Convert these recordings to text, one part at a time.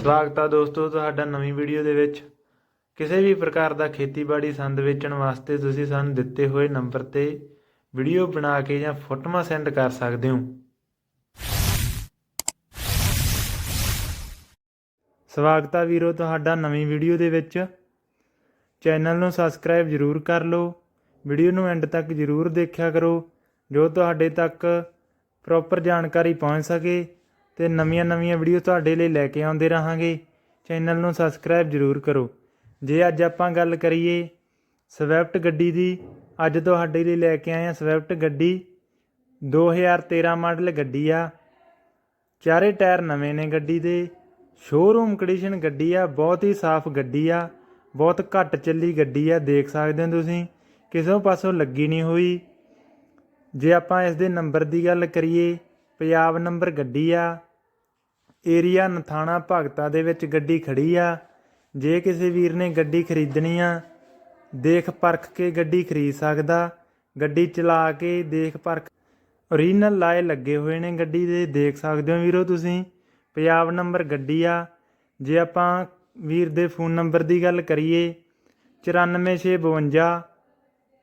ਸਵਾਗਤ ਆ ਦੋਸਤੋ ਤੁਹਾਡਾ ਨਵੀਂ ਵੀਡੀਓ ਦੇ ਵਿੱਚ। ਕਿਸੇ ਵੀ ਪ੍ਰਕਾਰ ਦਾ ਖੇਤੀਬਾੜੀ ਸੰਦ ਵੇਚਣ ਵਾਸਤੇ ਤੁਸੀਂ ਸਾਨੂੰ ਦਿੱਤੇ ਹੋਏ ਨੰਬਰ ਤੇ ਵੀਡੀਓ ਬਣਾ ਕੇ ਜਾਂ ਫੋਟੋਆਂ ਸੈਂਡ ਕਰ ਸਕਦੇ ਹੋ। ਸਵਾਗਤ ਆ ਵੀਰੋ ਤੁਹਾਡਾ ਨਵੀਂ ਵੀਡੀਓ ਦੇ ਵਿੱਚ। ਚੈਨਲ ਨੂੰ ਸਬਸਕ੍ਰਾਈਬ ਜ਼ਰੂਰ ਕਰ ਲਓ। ਵੀਡੀਓ ਨੂੰ ਐਂਡ ਤੱਕ ਜ਼ਰੂਰ ਦੇਖਿਆ ਕਰੋ, ਜੋ ਤੁਹਾਡੇ ਤੱਕ ਪ੍ਰੋਪਰ ਜਾਣਕਾਰੀ ਪਹੁੰਚ ਸਕੇ। ਤੇ ਨਵੀਆਂ-ਨਵੀਆਂ ਵੀਡੀਓ ਤੁਹਾਡੇ ਲਈ ਲੈ ਕੇ ਆਉਂਦੇ ਰਹਾਂਗੇ। ਚੈਨਲ ਨੂੰ ਸਬਸਕ੍ਰਾਈਬ ਜ਼ਰੂਰ ਕਰੋ। ਜੇ ਅੱਜ ਆਪਾਂ ਗੱਲ ਕਰੀਏ ਸਵਿਫਟ ਗੱਡੀ ਦੀ, ਅੱਜ ਤੁਹਾਡੇ ਲਈ ਲੈ ਕੇ ਆਏ ਹਾਂ ਸਵਿਫਟ ਗੱਡੀ। 2013 ਮਾਡਲ ਗੱਡੀ ਆ। ਚਾਰੇ ਟਾਇਰ ਨਵੇਂ ਨੇ ਗੱਡੀ ਦੇ। ਸ਼ੋਰੂਮ ਕੰਡੀਸ਼ਨ ਗੱਡੀ ਆ, ਬਹੁਤ ਹੀ ਸਾਫ਼ ਗੱਡੀ ਆ। ਬਹੁਤ ਘੱਟ ਚੱਲੀ ਗੱਡੀ ਆ, ਦੇਖ ਸਕਦੇ ਹੋ ਤੁਸੀਂ। ਕਿਸੇ ਪਾਸੋਂ ਲੱਗੀ ਨਹੀਂ ਹੋਈ। ਜੇ ਆਪਾਂ ਇਸ ਦੇ ਨੰਬਰ ਦੀ ਗੱਲ ਕਰੀਏ, ਪੰਜਾਬ ਨੰਬਰ ਗੱਡੀ ਆ। ਏਰੀਆ ਨਥਾਣਾ ਭਗਤਾ ਦੇ ਵਿੱਚ ਗੱਡੀ ਖੜੀ ਆ। ਜੇ ਕਿਸੇ ਵੀਰ ਨੇ ਗੱਡੀ ਖਰੀਦਣੀ ਆ, ਦੇਖ ਪਰਖ ਕੇ ਗੱਡੀ ਖਰੀਦ ਸਕਦਾ। ਗੱਡੀ ਚਲਾ ਕੇ ਦੇਖ ਪਰਖ। ਓਰੀਜਨਲ ਲਾਏ ਲੱਗੇ ਹੋਏ ਨੇ ਗੱਡੀ ਦੇ, ਦੇਖ ਸਕਦੇ ਹੋ ਵੀਰੋ ਤੁਸੀਂ। ਪੰਜਾਬ ਨੰਬਰ ਗੱਡੀ ਆ। ਜੇ ਆਪਾਂ ਵੀਰ ਦੇ ਫੋਨ ਨੰਬਰ ਦੀ ਗੱਲ ਕਰੀਏ 94652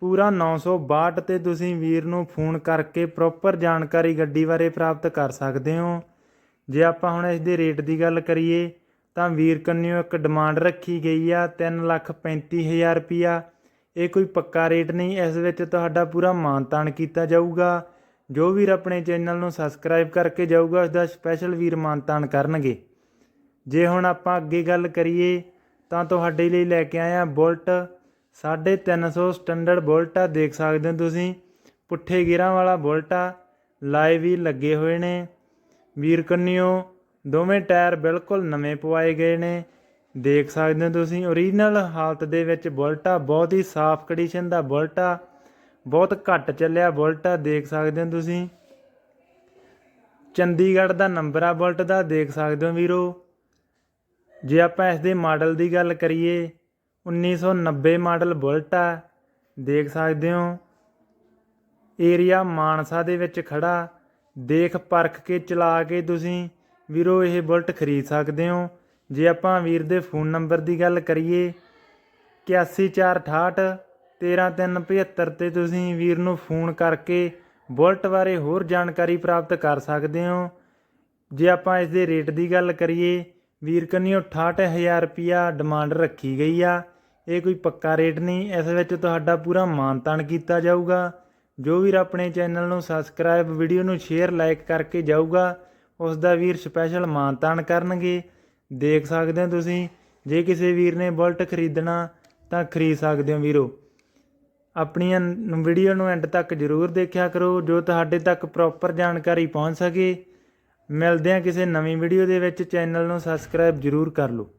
ਪੂਰਾ 962 ਤੇ ਤੁਸੀਂ ਵੀਰ ਨੂੰ ਫੋਨ ਕਰਕੇ ਪ੍ਰੋਪਰ ਜਾਣਕਾਰੀ ਗੱਡੀ ਬਾਰੇ ਪ੍ਰਾਪਤ ਕਰ ਸਕਦੇ ਹੋ। ਜੇ ਆਪਾਂ ਹੁਣ ਇਸ ਦੇ ਰੇਟ ਦੀ ਗੱਲ ਕਰੀਏ, ਤਾਂ ਵੀਰ ਕੰਨਿਓ ਇੱਕ ਡਿਮਾਂਡ ਰੱਖੀ ਗਈ ਆ 335000 ਰੁਪਿਆ ਇਹ ਕੋਈ ਪੱਕਾ ਰੇਟ ਨਹੀਂ, ਇਸ ਵਿੱਚ ਤੁਹਾਡਾ ਪੂਰਾ ਮਾਨਤਾਨ ਕੀਤਾ ਜਾਊਗਾ। ਜੋ ਵੀਰ ਆਪਣੇ ਚੈਨਲ ਨੂੰ ਸਬਸਕ੍ਰਾਈਬ ਕਰਕੇ ਜਾਊਗਾ ਉਸ ਦਾ ਸਪੈਸ਼ਲ ਵੀਰ ਮਾਨਤਾਨ ਕਰਨਗੇ। ਜੇ ਹੁਣ ਆਪਾਂ ਅੱਗੇ ਗੱਲ ਕਰੀਏ, ਤਾਂ ਤੁਹਾਡੇ ਲਈ ਲੈ ਕੇ ਆਏ ਆ ਬੁਲਟ 350 ਸਟੈਂਡਰਡ ਬੁਲਟ ਆ, ਦੇਖ ਸਕਦੇ ਹੋ ਤੁਸੀਂ। ਪੁੱਠੇ ਗੇਰਾਂ ਵਾਲਾ ਬੁਲਟ ਆ ਲਾਈਵ ਵੀ ਲੱਗੇ ਹੋਏ ਨੇ। ਵੀਰ ਕੰਨਿਓ, ਦੋਵੇਂ ਟਾਇਰ ਬਿਲਕੁਲ ਨਵੇਂ ਪਵਾਏ ਗਏ ਨੇ। ਦੇਖ ਸਕਦੇ ਹੋ ਤੁਸੀਂ ਓਰੀਜਨਲ ਹਾਲਤ ਦੇ ਵਿੱਚ ਬੁਲਟ ਆ ਬਹੁਤ ਹੀ ਸਾਫ਼ ਕੰਡੀਸ਼ਨ ਦਾ ਬੁਲਟ ਆ ਬਹੁਤ ਘੱਟ ਚੱਲਿਆ ਬੁਲਟ ਆ ਦੇਖ ਸਕਦੇ ਹੋ ਤੁਸੀਂ। ਚੰਡੀਗੜ੍ਹ ਦਾ ਨੰਬਰ ਆ ਬੁਲਟ ਦਾ, ਦੇਖ ਸਕਦੇ ਹੋ ਵੀਰੋ। ਜੇ ਆਪਾਂ ਇਸ ਦੇ ਮਾਡਲ ਦੀ ਗੱਲ ਕਰੀਏ 1990 ਮਾਡਲ ਬੁਲਟ ਆ, ਦੇਖ ਸਕਦੇ ਹੋ। ਏਰੀਆ ਮਾਨਸਾ ਦੇ ਵਿੱਚ ਖੜਾ ਦੇਖ ਪਰਖ ਕੇ ਚਲਾ ਕੇ ਤੁਸੀਂ। ਵੀਰੋ, ਇਹ ਬੁਲਟ ਖਰੀਦ ਸਕਦੇ ਹੋ। ਜੇ ਆਪਾਂ ਵੀਰ ਦੇ ਫੋਨ ਨੰਬਰ ਦੀ ਗੱਲ ਕਰੀਏ 8148 13375 ਤੇ ਤੁਸੀਂ ਵੀਰ ਨੂੰ ਫੋਨ ਕਰਕੇ ਬੁਲਟ ਬਾਰੇ ਹੋਰ ਜਾਣਕਾਰੀ ਪ੍ਰਾਪਤ ਕਰ ਸਕਦੇ ਹੋ। ਜੇ ਆਪਾਂ ਇਸ ਦੇ ਰੇਟ ਦੀ ਗੱਲ ਕਰੀਏ, ਵੀਰ ਕੰਨਿਓ 68000 ਰੁਪਿਆ ਡਿਮਾਂਡ ਰੱਖੀ ਗਈ ਆ। ਇਹ ਕੋਈ ਪੱਕਾ ਰੇਟ ਨਹੀਂ, ਇਸ ਵਿੱਚ ਤੁਹਾਡਾ ਪੂਰਾ ਮਾਨਤਾਨ ਕੀਤਾ ਜਾਊਗਾ। ਜੋ ਵੀਰ ਆਪਣੇ ਚੈਨਲ ਨੂੰ ਸਬਸਕ੍ਰਾਈਬ ਵੀਡੀਓ ਨੂੰ ਸ਼ੇਅਰ ਲਾਈਕ ਕਰਕੇ ਜਾਊਗਾ ਉਸ ਦਾ ਵੀਰ ਸਪੈਸ਼ਲ ਮਾਨਤਾਨ ਕਰਨਗੇ। ਦੇਖ ਸਕਦੇ ਹੋ ਤੁਸੀਂ, ਜੇ ਕਿਸੇ ਵੀਰ ਨੇ ਬੁਲਟ ਖਰੀਦਣਾ, ਤਾਂ ਖਰੀਦ ਸਕਦੇ ਹੋ ਵੀਰੋ। ਆਪਣੀਆਂ ਵੀਡੀਓ ਨੂੰ ਐਂਡ ਤੱਕ ਜ਼ਰੂਰ ਦੇਖਿਆ ਕਰੋ, ਜੋ ਤੁਹਾਡੇ ਤੱਕ ਪ੍ਰੋਪਰ ਜਾਣਕਾਰੀ ਪਹੁੰਚ ਸਕੇ। ਮਿਲਦੇ ਹਾਂ ਕਿਸੇ ਨਵੀਂ ਵੀਡੀਓ ਦੇ ਵਿੱਚ ਚੈਨਲ ਨੂੰ ਸਬਸਕ੍ਰਾਈਬ ਜ਼ਰੂਰ ਕਰ ਲਓ।